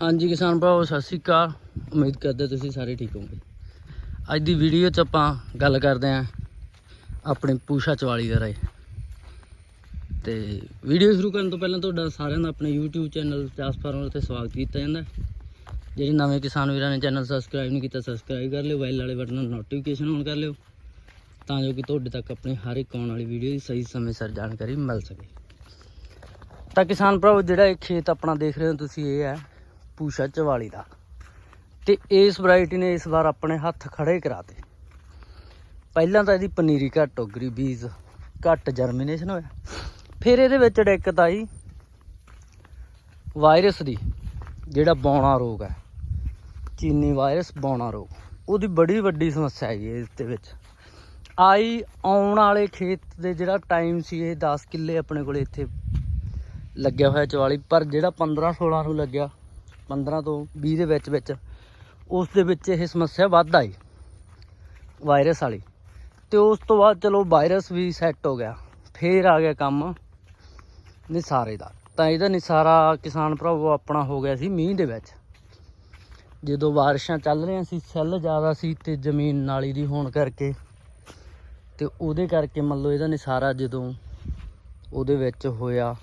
ਹਾਂਜੀ ਕਿਸਾਨ ਭਰਾਓ ਸਤਿ ਸ੍ਰੀ ਅਕਾਲ। ਉਮੀਦ ਕਰਦੇ ਤੁਸੀਂ ਸਾਰੇ ਠੀਕ ਹੋਵੋਗੇ। ਅੱਜ ਦੀ ਵੀਡੀਓ 'ਚ ਆਪਾਂ ਗੱਲ ਕਰਦੇ ਆਂ ਆਪਣੀ ਪੂਸ਼ਾ ਚਵਾਲੀ ਦੇ ਰਾਏ। ਤੇ ਵੀਡੀਓ ਸ਼ੁਰੂ ਕਰਨ ਤੋਂ ਪਹਿਲਾਂ ਤੁਹਾਡਾ ਸਾਰਿਆਂ ਦਾ ਆਪਣੇ YouTube ਚੈਨਲ ਚਾਸ ਫਾਰਮਰ ਤੇ ਸਵਾਗਤ ਕੀਤਾ ਜਾਂਦਾ। ਜਿਹੜੇ ਨਵੇਂ ਕਿਸਾਨ ਵੀਰਾਂ ਨੇ ਚੈਨਲ ਸਬਸਕ੍ਰਾਈਬ ਨਹੀਂ ਕੀਤਾ ਸਬਸਕ੍ਰਾਈਬ ਕਰ ਲਿਓ ਬੈਲ ਵਾਲੇ ਬਟਨ ਨੂੰ ਨੋਟੀਫਿਕੇਸ਼ਨ ਔਨ ਕਰ ਲਿਓ, ਤਾਂ ਜੋ ਕਿ ਤੁਹਾਡੇ ਤੱਕ ਆਪਣੀ ਹਰ ਇੱਕ ਆਉਣ ਵਾਲੀ ਵੀਡੀਓ ਦੀ ਸਹੀ ਸਮੇਂ ਸਿਰ ਜਾਣਕਾਰੀ ਮਿਲ ਸਕੇ। ਤਾਂ ਕਿਸਾਨ ਭਰਾਓ ਜਿਹੜਾ ਇਹ ਖੇਤ ਆਪਣਾ ਦੇਖ ਰਹੇ ਹੋ ਤੁਸੀਂ, ਇਹ ਹੈ ਪੂਸ਼ਾ ਚਵਾਲੀ ਦਾ। ਤੇ ਇਸ ਵੈਰਾਈਟੀ ਨੇ ਇਸ ਵਾਰ ਆਪਣੇ ਹੱਥ ਖੜੇ ਕਰਾਤੇ। ਪਹਿਲਾਂ ਤਾਂ ਇਹਦੀ ਪਨੀਰੀ ਘੱਟ ਉਗਰੀ ਬੀਜ ਘੱਟ ਜਰਮੀਨੇਸ਼ਨ ਹੋਇਆ। ਫਿਰ ਇਹਦੇ ਵਿੱਚ ਦਿੱਕਤ ਆਈ ਵਾਇਰਸ ਦੀ, ਜਿਹੜਾ ਬੌਣਾ ਰੋਗ ਹੈ। ਚੀਨੀ ਵਾਇਰਸ ਬੌਣਾ ਰੋਗ। ਉਹਦੀ ਬੜੀ ਵੱਡੀ ਸਮੱਸਿਆ ਹੈਗੀ ਇਸ ਦੇ ਵਿੱਚ। ਆਈ ਆਉਣ ਵਾਲੇ ਖੇਤ ਦੇ ਜਿਹੜਾ ਟਾਈਮ ਸੀ, ਇਹ 10 ਕਿੱਲੇ ਆਪਣੇ ਕੋਲ ਇੱਥੇ ਲੱਗਿਆ ਹੋਇਆ 44 ਪਰ ਜਿਹੜਾ 15 16 ਨੂੰ ਲੱਗਿਆ 15 ਤੋਂ 20 ਦੇ ਵਿੱਚ ਵਿੱਚ, ਉਸ ਦੇ ਵਿੱਚ ਇਹ ਸਮੱਸਿਆ ਵੱਧ ਆਈ ਵਾਇਰਸ ਵਾਲੀ। ਤੇ ਉਸ ਤੋਂ ਬਾਅਦ ਚਲੋ ਵਾਇਰਸ ਵੀ ਸੈੱਟ ਹੋ ਗਿਆ, ਫੇਰ ਆ ਗਿਆ ਕੰਮ ਨਿਸਾਰੇ ਦਾ। ਤਾਂ ਇਹਦਾ ਨਿਸਾਰਾ ਕਿਸਾਨ ਭਰਾਵੋ ਆਪਣਾ ਹੋ ਗਿਆ ਸੀ ਮੀਂਹ ਦੇ ਵਿੱਚ। ਜਦੋਂ ਬਾਰਿਸ਼ਾਂ ਚੱਲ ਰਹੀਆਂ ਸੀ, ਸੈੱਲ ਜ਼ਿਆਦਾ ਸੀ ਤੇ ਜ਼ਮੀਨ ਨਾਲੀ ਦੀ ਹੋਣ ਕਰਕੇ, ਤੇ ਉਹਦੇ ਕਰਕੇ ਮੰਨ ਲਓ ਇਹਦਾ ਨਿਸਾਰਾ ਜਦੋਂ ਉਹਦੇ ਵਿੱਚ ਹੋਇਆ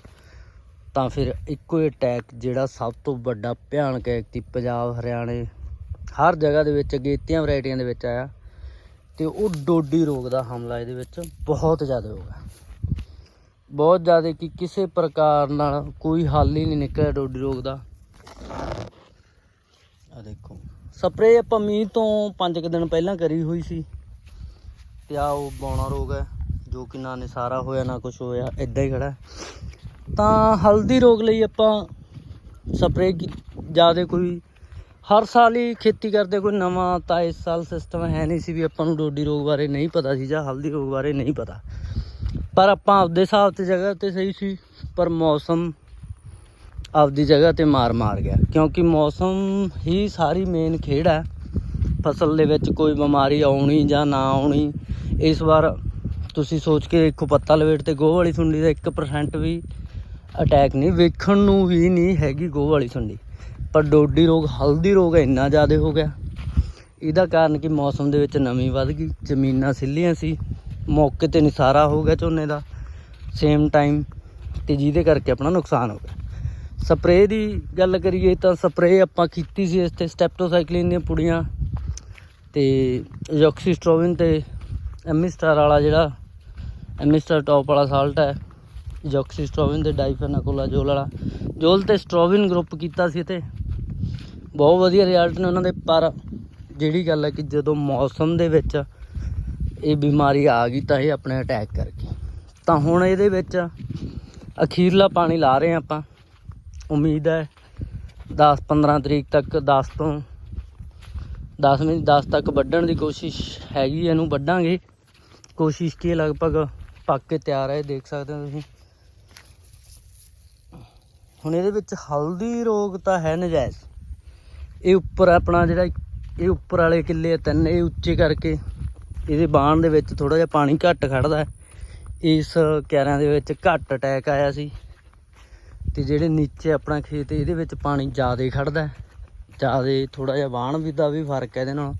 ਤਾਂ ਫਿਰ ਇੱਕੋ ਹੀ ਅਟੈਕ ਜਿਹੜਾ ਸਭ ਤੋਂ ਵੱਡਾ ਭਿਆਨਕ ਹੈ ਕਿ ਪੰਜਾਬ, ਹਰਿਆਣੇ। ਹਰ ਜਗ੍ਹਾ ਦੇ ਵਿੱਚ ਅਗੇਤੀਆਂ ਵੈਰਾਈਟੀਆਂ ਦੇ ਵਿੱਚ ਆਇਆ ਤੇ ਉਹ ਡੋਡੀ ਰੋਗ ਦਾ ਹਮਲਾ ਇਹਦੇ ਵਿੱਚ ਬਹੁਤ ਜ਼ਿਆਦਾ ਹੋ ਗਿਆ। ਬਹੁਤ ਜ਼ਿਆਦਾ ਕਿ ਕਿਸੇ ਪ੍ਰਕਾਰ ਨਾਲ ਕੋਈ ਹੱਲ ਹੀ ਨਹੀਂ ਨਿਕਲਿਆ ਡੋਡੀ ਰੋਗ ਦਾ। ਆ ਦੇਖੋ ਸਪਰੇਅ ਆਪਾਂ ਮੀਂਹ ਤੋਂ 5 ਕੁ ਦਿਨ ਪਹਿਲਾਂ ਕਰੀ ਹੋਈ ਸੀ ਤੇ ਆ ਉਹ ਬੌਣਾ ਰੋਗ ਹੈ, ਜੋ ਕਿ ਨਾ ਨਿਸਾਰਾ ਹੋਇਆ, ਨਾ ਕੁਝ ਹੋਇਆ ਇਦਾਂ ਹੀ ਖੜਾ। ਤਾਂ ਹਲਦੀ ਰੋਗ ਲਈ ਆਪਾਂ ਸਪਰੇਅ ਜ਼ਿਆਦਾ ਕੋਈ, ਹਰ ਸਾਲ ਹੀ ਖੇਤੀ ਕਰਦੇ ਕੋਈ ਨਵਾਂ ਤਾਂ ਇਸ ਸਾਲ ਸਿਸਟਮ ਹੈ ਨਹੀਂ ਸੀ ਵੀ ਆਪਾਂ ਨੂੰ ਡੋਡੀ ਰੋਗ ਬਾਰੇ ਨਹੀਂ ਪਤਾ ਸੀ ਜਾਂ ਹਲਦੀ ਰੋਗ ਬਾਰੇ ਨਹੀਂ ਪਤਾ। ਪਰ ਆਪਾਂ ਆਪਦੇ ਹਿਸਾਬ ਤੇ ਜਗ੍ਹਾ ਤੇ ਸਹੀ ਸੀ, ਪਰ ਮੌਸਮ ਆਪਦੀ ਜਗ੍ਹਾ ਤੇ ਮਾਰ ਮਾਰ ਗਿਆ। ਕਿਉਂਕਿ ਮੌਸਮ ਹੀ ਸਾਰੀ ਮੇਨ ਖੇਡ ਹੈ। ਫਸਲ ਦੇ ਵਿੱਚ ਕੋਈ ਬਿਮਾਰੀ ਆਉਣੀ ਜਾਂ ਨਾ ਆਉਣੀ, ਇਸ ਵਾਰ ਤੁਸੀਂ ਸੋਚ ਕੇ ਦੇਖੋ ਪੱਤਾ ਲਵੇਟ ਤੇ ਗੋਹ ਵਾਲੀ ਸੁੰਡੀ ਦਾ 1% ਵੀ ਅਟੈਕ ਨਹੀਂ, ਵੇਖਣ ਨੂੰ ਵੀ ਨਹੀਂ ਹੈਗੀ ਗੋਹ ਵਾਲੀ ਸੁੰਡੀ। ਪਰ ਡੋਡੀ ਰੋਗ, ਹਲਦੀ ਰੋਗ ਇੰਨਾ ਜ਼ਿਆਦਾ ਹੋ ਗਿਆ। ਇਹਦਾ ਕਾਰਨ ਕਿ ਮੌਸਮ ਦੇ ਵਿੱਚ ਨਮੀ ਵੱਧ ਗਈ, ਜ਼ਮੀਨਾਂ ਸਿੱਲੀਆਂ ਸੀ, ਮੌਕੇ ਤੇ ਨਿਸਾਰਾ ਹੋ ਗਿਆ ਝੋਨੇ ਦਾ। ਸੇਮ ਟਾਈਮ ਤੇ ਜਿਹਦੇ ਕਰਕੇ ਆਪਣਾ ਨੁਕਸਾਨ ਹੋ ਗਿਆ। ਸਪਰੇਅ ਦੀ ਗੱਲ ਕਰੀਏ ਤਾਂ ਸਪਰੇਅ ਆਪਾਂ ਕੀਤੀ ਸੀ ਇਸ ਤੇ ਸਟੈਪਟੋਸਾਈਕਲਿਨ ਦੀਆਂ ਪੁੜੀਆਂ ਤੇ ਜੋਕਸੀਸਟ੍ਰੋਵਿਨ ਤੇ ਐਮਿਸਟਰ ਵਾਲਾ ਜਿਹੜਾ ਐਮਿਸਟਰ ਟੌਪ ਵਾਲਾ ਸਾਲਟ ਹੈ ਜੌਕਸੀ ਜੋਕਸੀਸਟ੍ਰੋਵਿਨ ਤੇ ਡਾਈਫੇਨਾਕੋਲਾਜੋਲ ਵਾਲਾ। ਜੋਲ ਤੇ ਸਟ੍ਰੋਬਿਨ ਗਰੁੱਪ ਕੀਤਾ ਸੀ ਤੇ ਬਹੁਤ ਵਧੀਆ ਰਿਜ਼ਲਟ ਨੇ ਉਹਨਾਂ ਦੇ, ਪਰ ਜਿਹੜੀ ਗੱਲ ਹੈ ਕਿ ਜਦੋਂ ਮੌਸਮ ਦੇ ਵਿੱਚ ਇਹ ਬਿਮਾਰੀ ਆ ਗਈ ਤਾਂ ਇਹ ਆਪਣੇ ਅਟੈਕ ਕਰ ਗਈ। ਤਾਂ ਹੁਣ ਇਹਦੇ ਵਿੱਚ ਅਖੀਰਲਾ ਪਾਣੀ ਲਾ ਰਹੇ ਹਾਂ ਆਪਾਂ। ਉਮੀਦ ਹੈ 10 15 ਤਰੀਕ ਤੱਕ 10 ਤੋਂ 10 ਮਿੰਟ 10 ਤੱਕ ਵੱਢਣ ਦੀ ਕੋਸ਼ਿਸ਼ ਹੈਗੀ ਇਹਨੂੰ ਵੱਢਾਂਗੇ। ਕੋਸ਼ਿਸ਼ ਕੀ ਲਗਭਗ ਪੱਕ ਕੇ ਤਿਆਰ ਹੈ ਦੇਖ ਸਕਦੇ ਹੋ ਤੁਸੀਂ। ਹੁਣ ਇਹਦੇ ਵਿੱਚ ਹਲਦੀ ਰੋਗ ਤਾਂ ਹੈ ਨਜਾਇਜ਼। ਇਹ ਉੱਪਰ ਆਪਣਾ ਜਿਹੜਾ ਇਹ ਉੱਪਰ ਵਾਲੇ ਕਿੱਲੇ ਆ ਤਿੰਨ, ਇਹ ਉੱਚੇ ਕਰਕੇ ਇਹਦੇ ਬਾਣ ਦੇ ਵਿੱਚ ਥੋੜਾ ਜਿਹਾ ਪਾਣੀ ਘੱਟ ਖੜਦਾ ਇਸ ਕਿਆਰਿਆਂ ਦੇ ਵਿੱਚ ਘੱਟ ਅਟੈਕ ਆਇਆ ਸੀ। ਤੇ ਜਿਹੜੇ ਨੀਚੇ ਆਪਣਾ ਖੇਤ ਇਹਦੇ ਵਿੱਚ ਪਾਣੀ ਜ਼ਿਆਦਾ ਖੜਦਾ ਜ਼ਿਆਦਾ ਥੋੜਾ ਜਿਹਾ ਬਾਣ ਵੀ ਦਾ ਵੀ ਫ਼ਰਕ ਹੈ ਇਹਦੇ ਨਾਲ।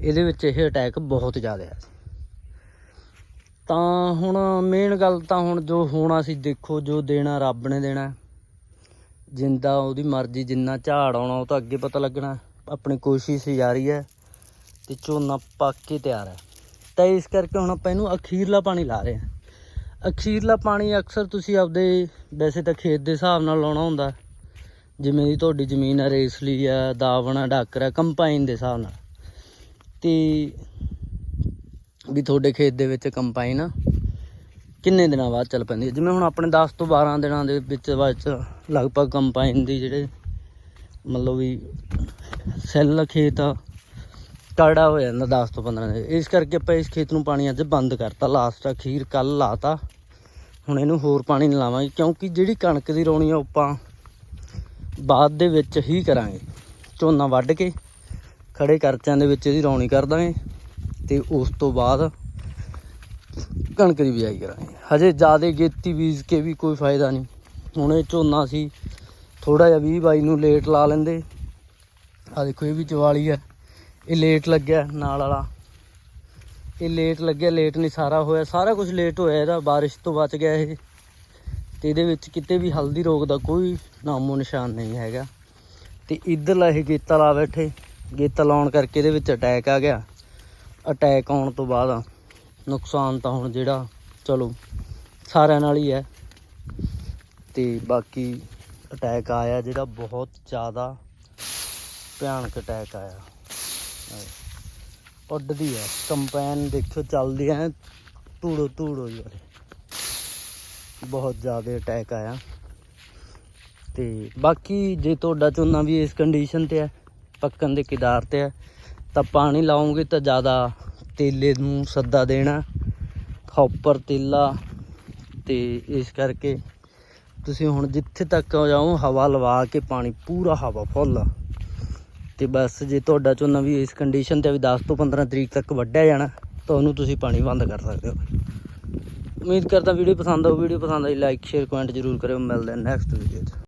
ਇਹਦੇ ਵਿੱਚ ਇਹ ਅਟੈਕ ਬਹੁਤ ਜ਼ਿਆਦਾ ਹੈ ਤਾਂ ਹੁਣ ਮੇਨ ਗੱਲ ਤਾਂ ਹੁਣ ਜੋ ਹੋਣਾ ਸੀ, ਦੇਖੋ ਜੋ ਦੇਣਾ, ਰੱਬ ਨੇ ਦੇਣਾ। ਜਿੰਦਾ ਉਹਦੀ ਮਰਜ਼ੀ, ਜਿੰਨਾ ਝਾੜ ਆਉਣਾ ਉਹ ਤਾਂ ਅੱਗੇ ਪਤਾ ਲੱਗਣਾ। ਆਪਣੀ ਕੋਸ਼ਿਸ਼ ਜਾਰੀ ਹੈ ਤੇ ਝੋਨਾ ਪੱਕ ਕੇ ਤਿਆਰ ਹੈ। ਤਾਂ ਇਸ ਕਰਕੇ ਹੁਣ ਆਪਾਂ ਇਹਨੂੰ ਅਖੀਰਲਾ ਪਾਣੀ ਲਾ ਰਹੇ ਹਾਂ। ਅਖੀਰਲਾ ਪਾਣੀ ਅਕਸਰ ਤੁਸੀਂ ਆਪਦੇ, ਵੈਸੇ ਤਾਂ ਖੇਤ ਦੇ ਹਿਸਾਬ ਨਾਲ ਲਾਉਣਾ ਹੁੰਦਾ। ਜਿਵੇਂ ਦੀ ਤੁਹਾਡੀ ਜ਼ਮੀਨ ਹੈ, ਰੇਸਲੀ ਆ ਦਾਵਣਾ ਡਾਕਰ ਆ ਕੰਪਾਈਨ ਦੇ ਹਿਸਾਬ ਨਾਲ। ਤੇ ਵੀ ਤੁਹਾਡੇ ਖੇਤ ਦੇ ਵਿੱਚ ਕੰਪਾਈਨ ਆ। ਕਿੰਨੇ ਦਿਨਾਂ ਬਾਅਦ ਚੱਲ ਪੈਂਦੀ ਹੈ? ਜਿਵੇਂ ਹੁਣ ਆਪਣੇ 10 ਤੋਂ 12 ਦਿਨਾਂ ਦੇ ਵਿੱਚ ਵਿੱਚ ਲਗਭਗ ਕੰਪਾਈਨ ਦੀ ਜਿਹੜੇ ਮਤਲਬ ਵੀ ਸੈੱਲ ਖੇਤ ਕਰੜਾ ਹੋ ਜਾਂਦਾ 10 ਤੋਂ 15 ਦਿਨ। ਇਸ ਕਰਕੇ ਆਪਾਂ ਇਸ ਖੇਤ ਨੂੰ ਪਾਣੀ ਅੱਜ ਬੰਦ ਕਰਤਾ। ਲਾਸਟ ਅਖੀਰ ਕੱਲ ਲਾਤਾ। ਹੁਣ ਇਹਨੂੰ ਹੋਰ ਪਾਣੀ ਨਹੀਂ ਲਾਵਾਂਗੇ ਕਿਉਂਕਿ ਜਿਹੜੀ ਕਣਕ ਦੀ ਰੋਣੀ ਆ, ਉਹ ਆਪਾਂ ਬਾਅਦ ਦੇ ਵਿੱਚ ਹੀ ਕਰਾਂਗੇ। ਝੋਨਾ ਵੱਢ ਕੇ ਖੜੇ ਕਰਚਿਆਂ ਦੇ ਵਿੱਚ ਇਹਦੀ ਰੌਣੀ ਕਰ ਦਾਂਗੇ ਤੇ ਉਸ ਤੋਂ ਬਾਅਦ ਕਣਕ ਦੀ ਬਿਜਾਈ ਕਰਾਂਗੇ। ਹਜੇ ਜ਼ਿਆਦਾ ਗੇਤੀ ਬੀਜ ਕੇ ਵੀ ਕੋਈ ਫਾਇਦਾ ਨਹੀਂ। ਹੁਣ ਇਹ ਝੋਨਾ ਸੀ ਥੋੜਾ ਜਿਹਾ 20 22 ਨੂੰ ਲੇਟ ਲਾ ਲੈਂਦੇ। ਆ ਦੇਖੋ, ਇਹ ਵੀ 44 ਹੈ ਇਹ ਲੇਟ ਲੱਗਿਆ ਨਾਲ ਵਾਲਾ। ਇਹ ਲੇਟ ਲੱਗਿਆ, ਲੇਟ ਨਹੀਂ ਸਾਰਾ ਹੋਇਆ। ਸਾਰਾ ਕੁਝ ਲੇਟ ਹੋਇਆ ਇਹਦਾ। ਬਾਰਿਸ਼ ਤੋਂ ਬਚ ਗਿਆ ਇਹ। ਤੇ ਇਹਦੇ ਵਿੱਚ ਕਿਤੇ ਵੀ ਹਲਦੀ ਰੋਗ ਦਾ ਕੋਈ ਨਾਮੋ ਨਿਸ਼ਾਨ ਨਹੀਂ ਹੈਗਾ। ਤੇ ਇੱਧਰਲਾ ਇਹ ਗੇਤਾ ਲਾ ਬੈਠੇ। ਗੇਤਾ ਲਾਉਣ ਕਰਕੇ ਇਹਦੇ ਵਿੱਚ ਅਟੈਕ ਆ ਗਿਆ। ਅਟੈਕ ਆਉਣ ਤੋਂ ਬਾਅਦ ਨੁਕਸਾਨ ਤਾਂ ਹੁਣ ਜਿਹੜਾ, ਚਲੋ, ਸਾਰਿਆਂ ਨਾਲ ਹੀ ਹੈ। ਤੇ ਬਾਕੀ ਅਟੈਕ ਆਇਆ ਜਿਹੜਾ ਬਹੁਤ ਜ਼ਿਆਦਾ ਭਿਆਨਕ ਅਟੈਕ ਆਇਆ। ਉੱਡਦੀ ਹੈ ਕੰਪੈਨ ਦੇਖੋ ਚੱਲਦੀ ਹੈ ਧੂੜੋ ਧੂੜੋ ਹੀ ਵਾਲੇ ਬਹੁਤ ਜ਼ਿਆਦਾ ਅਟੈਕ ਆਇਆ। ਤੇ ਬਾਕੀ ਜੇ ਤੁਹਾਡਾ ਝੋਨਾ ਵੀ ਇਸ ਕੰਡੀਸ਼ਨ ਤੇ ਹੈ, ਪੱਕਣ ਦੇ ਕਿਦਾਰ ਤੇ ਹੈ, ਤਾਂ ਪਾਣੀ ਲਾਉਂਗੇ ਤਾਂ ਜ਼ਿਆਦਾ ਤੇਲੇ ਨੂੰ ਸੱਦਾ ਦੇਣਾ ਹੌਪਰ ਤੇਲਾ ਤੇ ਇਸ ਕਰਕੇ ਤੁਸੀਂ ਹੁਣ ਜਿੱਥੇ ਤੱਕ ਜਾਓ, ਹਵਾ ਲਵਾ ਕੇ ਪਾਣੀ, ਪੂਰਾ ਹਵਾ ਫੁੱਲ। ਤੇ ਬਸ ਜੇ ਤੁਹਾਡਾ ਝੋਨਾ ਵੀ ਇਸ ਕੰਡੀਸ਼ਨ ਤੇ ਵੀ 10 ਤੋਂ 15 ਤਰੀਕ ਤੱਕ ਵੱਢਿਆ ਜਾਣਾ, ਤਾਂ ਉਹਨੂੰ ਤੁਸੀਂ ਪਾਣੀ ਬੰਦ ਕਰ ਸਕਦੇ ਹੋ। ਉਮੀਦ ਕਰਦਾ ਵੀਡੀਓ ਪਸੰਦ ਆਊ, ਵੀਡੀਓ ਪਸੰਦ ਆਈ ਲਾਈਕ ਸ਼ੇਅਰ ਕਮੈਂਟ ਜ਼ਰੂਰ ਕਰਿਓ। ਮਿਲਦੇ ਹਾਂ ਨੈਕਸਟ ਵੀਡੀਓ 'ਚ।